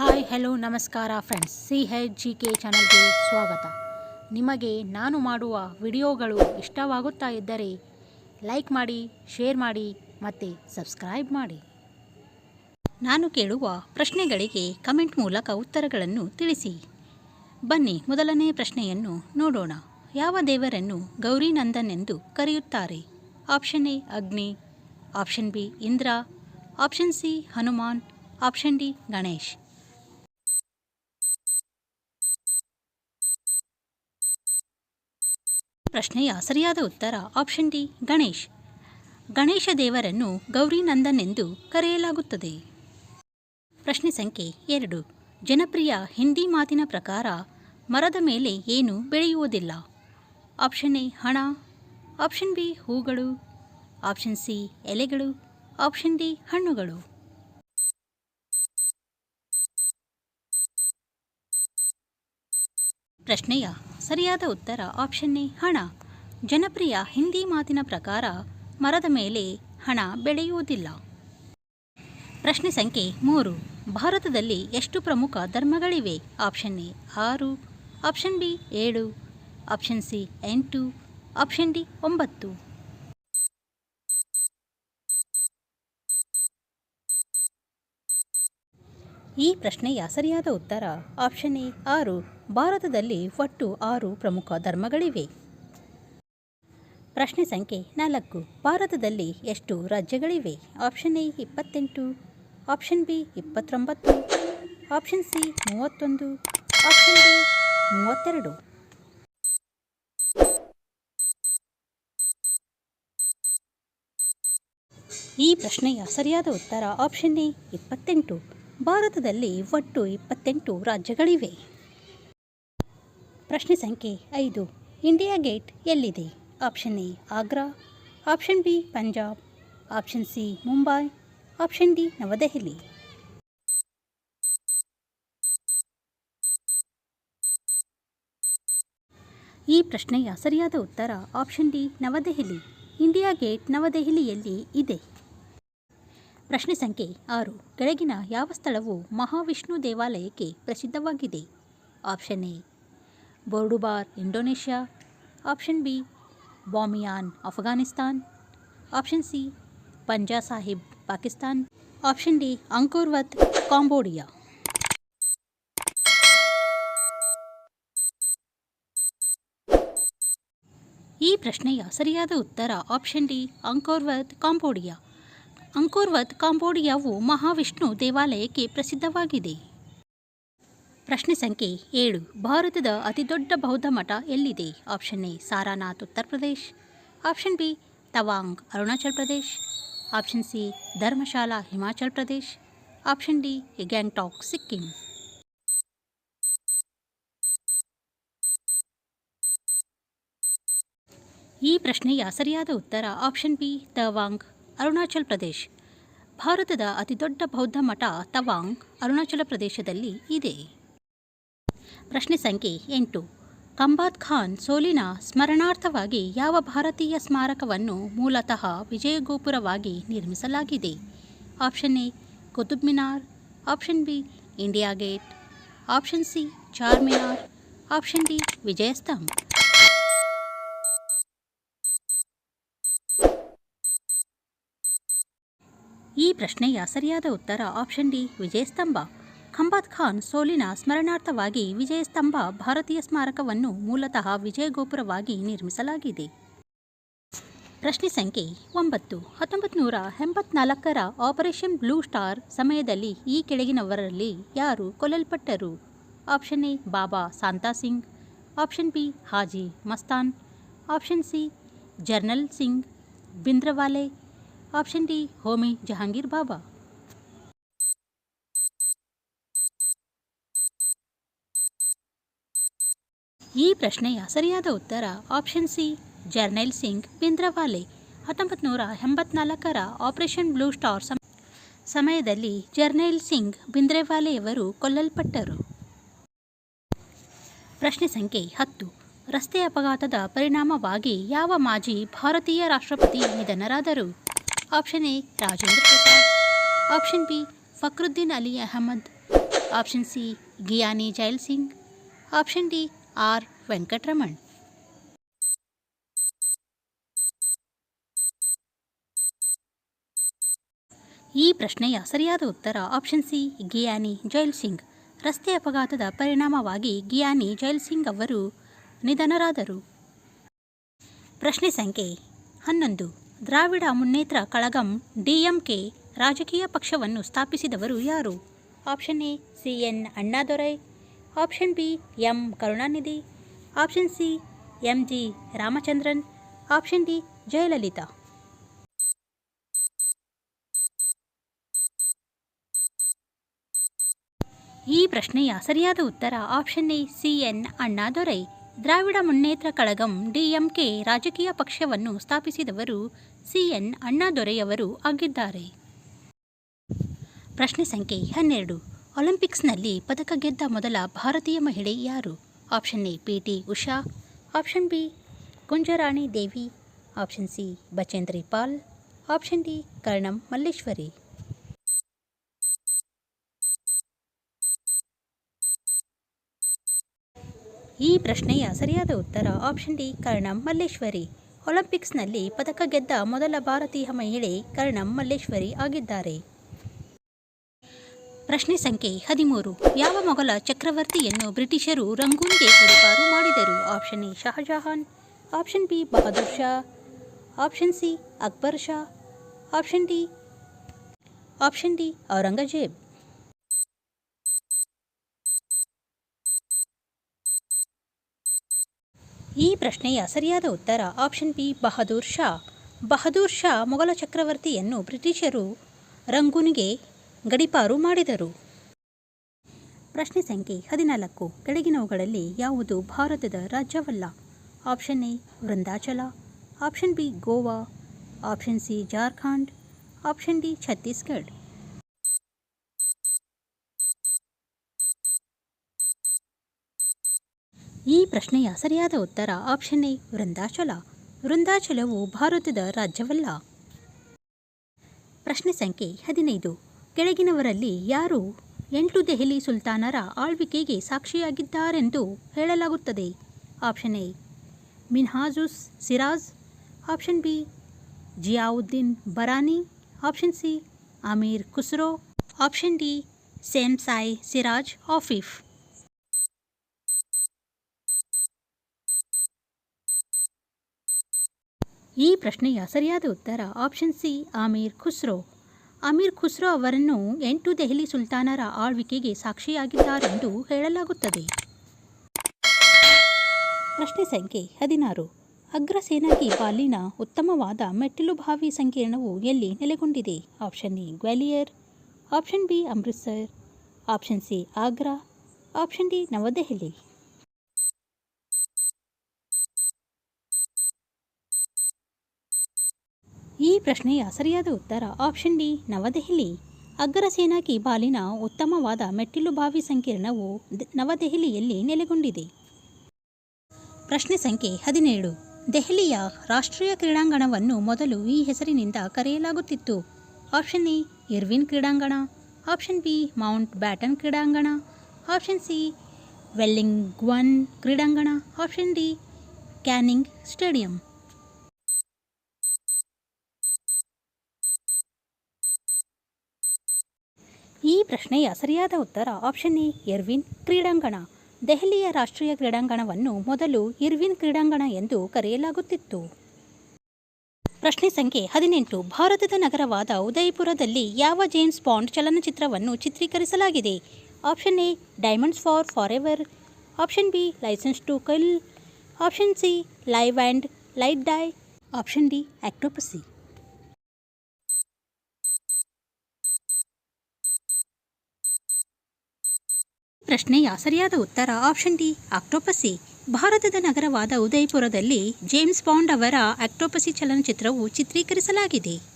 Hi hello ನಮಸ್ಕಾರ friends C H G K ಚಾನಲ್ಗೆ ಸ್ವಾಗತ. ನಿಮಗೆ ನಾನು ಮಾಡುವ ವಿಡಿಯೋಗಳು ಇಷ್ಟವಾಗುತ್ತಾ ಇದ್ದರೆ ಲೈಕ್ ಮಾಡಿ ಶೇರ್ ಮಾಡಿ ಮತ್ತು ಸಬ್ಸ್ಕ್ರೈಬ್ ಮಾಡಿ. ನಾನು ಕೇಳುವ ಪ್ರಶ್ನೆಗಳಿಗೆ ಕಮೆಂಟ್ ಮೂಲಕ ಉತ್ತರಗಳನ್ನು ತಿಳಿಸಿ. ಬನ್ನಿ, ಮೊದಲನೇ ಪ್ರಶ್ನೆಯನ್ನು ನೋಡೋಣ. ಯಾವ ದೇವರನ್ನು ಗೌರಿನಂದನ್ ಎಂದು ಕರೆಯುತ್ತಾರೆ? Option A, Agni option B, Indra option C, Hanuman option D, Ganesh. ಪ್ರಶ್ನೆಯ ಸರಿಯಾದ ಉತ್ತರ ಆಪ್ಷನ್ ಡಿ ಗಣೇಶ್. ಗಣೇಶ ದೇವರನ್ನು ಗೌರಿನಂದನ್ ಎಂದು ಕರೆಯಲಾಗುತ್ತದೆ. ಪ್ರಶ್ನೆ ಸಂಖ್ಯೆ ಎರಡು. ಜನಪ್ರಿಯ ಹಿಂದಿ ಮಾತಿನ ಪ್ರಕಾರ ಮರದ ಮೇಲೆ ಏನು ಬೆಳೆಯುವುದಿಲ್ಲ? ಆಪ್ಷನ್ ಎ ಹಣ. ಆಪ್ಷನ್ ಬಿ ಹೂಗಳು. ಆಪ್ಷನ್ ಸಿ ಎಲೆಗಳು. ಆಪ್ಷನ್ ಡಿ ಹಣ್ಣುಗಳು. ಪ್ರಶ್ನೆಯ ಸರಿಯಾದ ಉತ್ತರ ಆಪ್ಷನ್ ಎ ಹಣ. ಜನಪ್ರಿಯ ಹಿಂದಿ ಮಾತಿನ ಪ್ರಕಾರ ಮರದ ಮೇಲೆ ಹಣ ಬೆಳೆಯುವುದಿಲ್ಲ. ಪ್ರಶ್ನೆ ಸಂಖ್ಯೆ ಮೂರು. ಭಾರತದಲ್ಲಿ ಎಷ್ಟು ಪ್ರಮುಖ ಧರ್ಮಗಳಿವೆ? ಆಪ್ಷನ್ ಎ ಆರು. ಆಪ್ಷನ್ ಬಿ ಏಳು. ಆಪ್ಷನ್ ಸಿ ಎಂಟು. ಆಪ್ಷನ್ ಡಿ ಒಂಬತ್ತು. ಈ ಪ್ರಶ್ನೆಯ ಸರಿಯಾದ ಉತ್ತರ ಆಪ್ಷನ್ ಎ ಆರು. ಭಾರತದಲ್ಲಿ ಒಟ್ಟು ಆರು ಪ್ರಮುಖ ಧರ್ಮಗಳಿವೆ. ಪ್ರಶ್ನೆ ಸಂಖ್ಯೆ ನಾಲ್ಕು. ಭಾರತದಲ್ಲಿ ಎಷ್ಟು ರಾಜ್ಯಗಳಿವೆ? ಆಪ್ಷನ್ ಎ ಇಪ್ಪತ್ತೆಂಟು. ಆಪ್ಷನ್ ಬಿ ಇಪ್ಪತ್ತೊಂಬತ್ತು. ಆಪ್ಷನ್ ಸಿ ಮೂವತ್ತೊಂದು. ಆಪ್ಷನ್ ಡಿ ಮೂವತ್ತೆರಡು. ಈ ಪ್ರಶ್ನೆಯ ಸರಿಯಾದ ಉತ್ತರ ಆಪ್ಷನ್ ಎ ಇಪ್ಪತ್ತೆಂಟು. ಭಾರತದಲ್ಲಿ ಒಟ್ಟು ಇಪ್ಪತ್ತೆಂಟು ರಾಜ್ಯಗಳಿವೆ. ಪ್ರಶ್ನೆ ಸಂಖ್ಯೆ ಐದು. ಇಂಡಿಯಾ ಗೇಟ್ ಎಲ್ಲಿದೆ? Option A, Agra. Option B, Punjab. Option C, Mumbai. Option D, Navadehali. ಈ ಪ್ರಶ್ನೆಯ ಸರಿಯಾದ ಉತ್ತರ option D, Navadehali. India gate ನವದೆಹಲಿಯಲ್ಲಿ ಇದೆ. ಪ್ರಶ್ನೆ ಸಂಖ್ಯೆ ಆರು. ಕೆಳಗಿನ ಯಾವ ಸ್ಥಳವು ಮಹಾವಿಷ್ಣು ದೇವಾಲಯಕ್ಕೆ ಪ್ರಸಿದ್ಧವಾಗಿದೆ? Option A, Borobudur, Indonesia. Option B, Bamiyan, Afghanistan. Option C, Panja Sahib, Pakistan. Option D, Angkor Wat, Cambodia. ಈ ಪ್ರಶ್ನೆಯ ಸರಿಯಾದ ಉತ್ತರ option D, Angkor Wat, Cambodia. Angkor Wat ಕಾಂಬೋಡಿಯಾವು Mahavishnu ದೇವಾಲಯಕ್ಕೆ ಪ್ರಸಿದ್ಧವಾಗಿದೆ. ಪ್ರಶ್ನೆ ಸಂಖ್ಯೆ ಏಳು. ಭಾರತದ ಅತಿದೊಡ್ಡ ಬೌದ್ಧ ಮಠ ಎಲ್ಲಿದೆ? Option A, Sarnath, Uttar Pradesh. Option B, Tawang, Arunachal Pradesh. Option C, Dharamshala, Himachal Pradesh. Option D, Gangtok, Sikkim. ಈ ಪ್ರಶ್ನೆಯ ಸರಿಯಾದ ಉತ್ತರ ಆಪ್ಷನ್ ಬಿ, ತವಾಂಗ್. ಅರುಣಾಚಲ್ ಪ್ರದೇಶ್. ಭಾರತದ ಅತಿದೊಡ್ಡ ಬೌದ್ಧ ಮಠ ತವಾಂಗ್, ಅರುಣಾಚಲ ಪ್ರದೇಶದಲ್ಲಿ ಇದೆ. ಪ್ರಶ್ನೆ ಸಂಖ್ಯೆ ಎಂಟು. ಕಂಬಾತ್ ಖಾನ್ ಸೋಲಿನ ಸ್ಮರಣಾರ್ಥವಾಗಿ ಯಾವ ಭಾರತೀಯ ಸ್ಮಾರಕವನ್ನು ಮೂಲತಃ ವಿಜಯಗೋಪುರವಾಗಿ ನಿರ್ಮಿಸಲಾಗಿದೆ? Option A, Qutub Minar. Option B, India gate. Option C, Charminar. Option D, Vijayastambha. ಈ ಪ್ರಶ್ನೆಯ ಸರಿಯಾದ ಉತ್ತರ ಆಪ್ಷನ್ ಡಿ ವಿಜಯಸ್ತಂಭ. ಖಂಬಾತ್ ಖಾನ್ ಸೋಲಿನ ಸ್ಮರಣಾರ್ಥವಾಗಿ ವಿಜಯಸ್ತಂಭ ಭಾರತೀಯ ಸ್ಮಾರಕವನ್ನು ಮೂಲತಃ ವಿಜಯಗೋಪುರವಾಗಿ ನಿರ್ಮಿಸಲಾಗಿದೆ. ಪ್ರಶ್ನೆ ಸಂಖ್ಯೆ ಒಂಬತ್ತು. ಹತ್ತೊಂಬತ್ತು ನೂರ ಎಂಬತ್ನಾಲ್ಕರ ಆಪರೇಷನ್ ಬ್ಲೂ ಸ್ಟಾರ್ ಸಮಯದಲ್ಲಿ ಈ ಕೆಳಗಿನವರಲ್ಲಿ ಯಾರು ಕೊಲ್ಲಲ್ಪಟ್ಟರು? Option A Baba Santa Singh. Option B Haji Mastan. Option C Jarnail Singh. ಬಿಂದ್ರವಾಲೆ option D Homi Jahangir Bhabha ಈ ಪ್ರಶ್ನೆಯ ಸರಿಯಾದ ಉತ್ತರ ಆಪ್ಷನ್ ಸಿ ಜರ್ನೈಲ್ ಸಿಂಗ್ ಬಿಂದ್ರವಾಲೆ ಹತ್ತೊಂಬತ್ತು ನೂರ ಎಂಬತ್ನಾಲ್ಕರ ಆಪರೇಷನ್ ಬ್ಲೂ ಸ್ಟಾರ್ ಸಮ ಸಮಯದಲ್ಲಿ ಜರ್ನೈಲ್ ಸಿಂಗ್ ಬಿಂದ್ರೆವಾಲೆಯವರು ಕೊಲ್ಲಲ್ಪಟ್ಟರು. ಪ್ರಶ್ನೆ ಸಂಖ್ಯೆ ಹತ್ತು, ರಸ್ತೆ ಅಪಘಾತದ ಪರಿಣಾಮವಾಗಿ ಯಾವ ಮಾಜಿ ಭಾರತೀಯ ರಾಷ್ಟ್ರಪತಿ ನಿಧನರಾದರು? Option A Rajendra Prasad option B Fakhruddin Ali Ahmed option C Giani Zail Singh option D R Venkataraman ಈ ಪ್ರಶ್ನೆಯ ಸರಿಯಾದ ಉತ್ತರ ಆಪ್ಷನ್ ಸಿ ಗಿಯಾನಿ ಜೈಲ್ ಸಿಂಗ್ ರಸ್ತೆ ಅಪಘಾತದ ಪರಿಣಾಮವಾಗಿ ಗಿಯಾನಿ ಜೈಲ್ ಸಿಂಗ್ ಅವರು ನಿಧನರಾದರು. ಪ್ರಶ್ನೆ ಸಂಖ್ಯೆ ಹನ್ನೊಂದು. ದ್ರಾವಿಡ ಮುನ್ನೇತ್ರ ಕಳಗಂ ಡಿಎಂಕೆ ರಾಜಕೀಯ ಪಕ್ಷವನ್ನು ಸ್ಥಾಪಿಸಿದವರು ಯಾರು? Option A, C N Annadurai. Option B, M Karunanidhi. Option C, M G Ramachandran. Option D, Jayalalithaa. ಈ ಪ್ರಶ್ನೆಯ ಸರಿಯಾದ ಉತ್ತರ option A, C N Annadurai. Dravida Munnetra Kazhagam DMK ರಾಜಕೀಯ ಪಕ್ಷವನ್ನು ಸ್ಥಾಪಿಸಿದವರು ಸಿಎನ್ ಅಣ್ಣಾದೊರೆಯವರು ಆಗಿದ್ದಾರೆ. ಪ್ರಶ್ನೆ ಸಂಖ್ಯೆ ಹನ್ನೆರಡು. ಒಲಿಂಪಿಕ್ಸ್ನಲ್ಲಿ ಪದಕ ಗೆದ್ದ ಮೊದಲ ಭಾರತೀಯ ಮಹಿಳೆ ಯಾರು? Option A, P, T, Usha. Option B Kunjarani Devi. Option C, Bachendri Pal. Option D, Karnam Malleswari. ಈ ಪ್ರಶ್ನೆಯ ಸರಿಯಾದ ಉತ್ತರ ಆಪ್ಷನ್ ಡಿ ಕರ್ಣಂ ಮಲ್ಲೇಶ್ವರಿ. ಒಲಿಂಪಿಕ್ಸ್ನಲ್ಲಿ ಪದಕ ಗೆದ್ದ ಮೊದಲ ಭಾರತೀಯ ಮಹಿಳೆ ಕರ್ಣಂ ಮಲ್ಲೇಶ್ವರಿ ಆಗಿದ್ದಾರೆ. ಪ್ರಶ್ನೆ ಸಂಖ್ಯೆ ಹದಿಮೂರು. ಯಾವ ಮೊಘಲ ಚಕ್ರವರ್ತಿಯನ್ನು ಬ್ರಿಟಿಷರು ರಂಗೂನ್ಗೆ ಗಡೀಪಾರು ಮಾಡಿದರು? Option A Shahjahan option B Bahadur Shah option C Akbar Shah option D option D Aurangzeb ಈ ಪ್ರಶ್ನೆಯ ಸರಿಯಾದ ಉತ್ತರ ಆಪ್ಷನ್ ಬಿ, ಬಹದ್ದೂರ್ ಶಾ. ಬಹದ್ದೂರ್ ಶಾ ಮೊಘಲ ಚಕ್ರವರ್ತಿಯನ್ನು ಬ್ರಿಟಿಷರು ರಂಗೂನ್ಗೆ ಗಡಿಪಾರು ಮಾಡಿದರು. ಪ್ರಶ್ನೆ ಸಂಖ್ಯೆ ಹದಿನಾಲ್ಕು. ಕೆಳಗಿನವುಗಳಲ್ಲಿ ಯಾವುದು ಭಾರತದ ರಾಜ್ಯವಲ್ಲ? Option A, Vrindachala. Option B, Goa. Option C, Jharkhand. Option D, Chhattisgarh. ಈ ಪ್ರಶ್ನೆಯ ಸರಿಯಾದ ಉತ್ತರ ಆಪ್ಷನ್ ಎ, ವೃಂದಾಚಲ. ವೃಂದಾಚಲವು ಭಾರತದ ರಾಜ್ಯವಲ್ಲ. ಪ್ರಶ್ನೆ ಸಂಖ್ಯೆ ಹದಿನೈದು. ಕೆಳಗಿನವರಲ್ಲಿ ಯಾರು ಎಂಟು ದೆಹಲಿ ಸುಲ್ತಾನರ ಆಳ್ವಿಕೆಗೆ ಸಾಕ್ಷಿಯಾಗಿದ್ದಾರೆಂದು ಹೇಳಲಾಗುತ್ತದೆ. Option A Minhajus Siraj. Option B, Ziauddin Barani. Option C, Amir Khusro. Option D Shamsi Siraj Afif. ಈ ಪ್ರಶ್ನೆಯ ಸರಿಯಾದ ಉತ್ತರ ಆಪ್ಷನ್ ಸಿ ಆಮೀರ್ ಖುಸ್ರೋ ಅಮೀರ್ ಖುಸ್ರೋ ಅವರನ್ನು ಎಂಟು ದೆಹಲಿ ಸುಲ್ತಾನರ ಆಳ್ವಿಕೆಗೆ ಸಾಕ್ಷಿಯಾಗಿದ್ದಾರೆಂದು ಹೇಳಲಾಗುತ್ತದೆ. ಪ್ರಶ್ನೆ ಸಂಖ್ಯೆ ಹದಿನಾರು. ಅಗ್ರಸೇನಾಗಿ ಪಾಲಿನ ಉತ್ತಮವಾದ ಮೆಟ್ಟಿಲುಬಾವಿ ಸಂಕೀರ್ಣವು ಎಲ್ಲಿ ನೆಲೆಗೊಂಡಿದೆ? Option A Gwalior. Option B Amritsar. Option C Agra. Option D Navadehali. ಈ ಪ್ರಶ್ನೆಯ ಸರಿಯಾದ ಉತ್ತರ ಆಪ್ಷನ್ ಡಿ, ನವದೆಹಲಿ. ಅಗ್ರಸೇನಾಕಿ ಬಾಲಿನ ಉತ್ತಮವಾದ ಮೆಟ್ಟಿಲುಬಾವಿ ಸಂಕೀರ್ಣವು ನವದೆಹಲಿಯಲ್ಲಿ ನೆಲೆಗೊಂಡಿದೆ. ಪ್ರಶ್ನೆ ಸಂಖ್ಯೆ ಹದಿನೇಳು. ದೆಹಲಿಯ ರಾಷ್ಟ್ರೀಯ ಕ್ರೀಡಾಂಗಣವನ್ನು ಮೊದಲು ಈ ಹೆಸರಿನಿಂದ ಕರೆಯಲಾಗುತ್ತಿತ್ತು. ಆಪ್ಷನ್ ಎ, ಇರ್ವಿನ್ ಕ್ರೀಡಾಂಗಣ. ಆಪ್ಷನ್ ಬಿ, ಮೌಂಟ್ ಬ್ಯಾಟನ್ ಕ್ರೀಡಾಂಗಣ. ಆಪ್ಷನ್ ಸಿ ವೆಲ್ಲಿಂಗ್ವನ್ ಕ್ರೀಡಾಂಗಣ. Option D, Canning stadium. ಈ ಪ್ರಶ್ನೆಯ ಸರಿಯಾದ ಉತ್ತರ ಆಪ್ಷನ್ ಎ ಎರ್ವಿನ್ ಕ್ರೀಡಾಂಗಣ. ದೆಹಲಿಯ ರಾಷ್ಟ್ರೀಯ ಕ್ರೀಡಾಂಗಣವನ್ನು ಮೊದಲು ಇರ್ವಿನ್ ಕ್ರೀಡಾಂಗಣ ಎಂದು ಕರೆಯಲಾಗುತ್ತಿತ್ತು. ಪ್ರಶ್ನೆ ಸಂಖ್ಯೆ ಹದಿನೆಂಟು. ಭಾರತದ ನಗರವಾದ ಉದಯಪುರದಲ್ಲಿ ಯಾವ ಜೇಮ್ಸ್ ಬಾಂಡ್ ಚಲನಚಿತ್ರವನ್ನು ಚಿತ್ರೀಕರಿಸಲಾಗಿದೆ? Option A diamonds for for ever option B licence to kill option C live and let die option D Octopussy ಪ್ರಶ್ನೆಯ ಸರಿಯಾದ ಉತ್ತರ ಆಪ್ಷನ್ ಡಿ, ಆಕ್ಟೋಪಸಿ. ಭಾರತದ ನಗರವಾದ ಉದಯ್ಪುರದಲ್ಲಿ ಜೇಮ್ಸ್ ಬಾಂಡ್ ಅವರ ಆಕ್ಟೋಪಸಿ ಚಲನಚಿತ್ರವು ಚಿತ್ರೀಕರಿಸಲಾಗಿದೆ.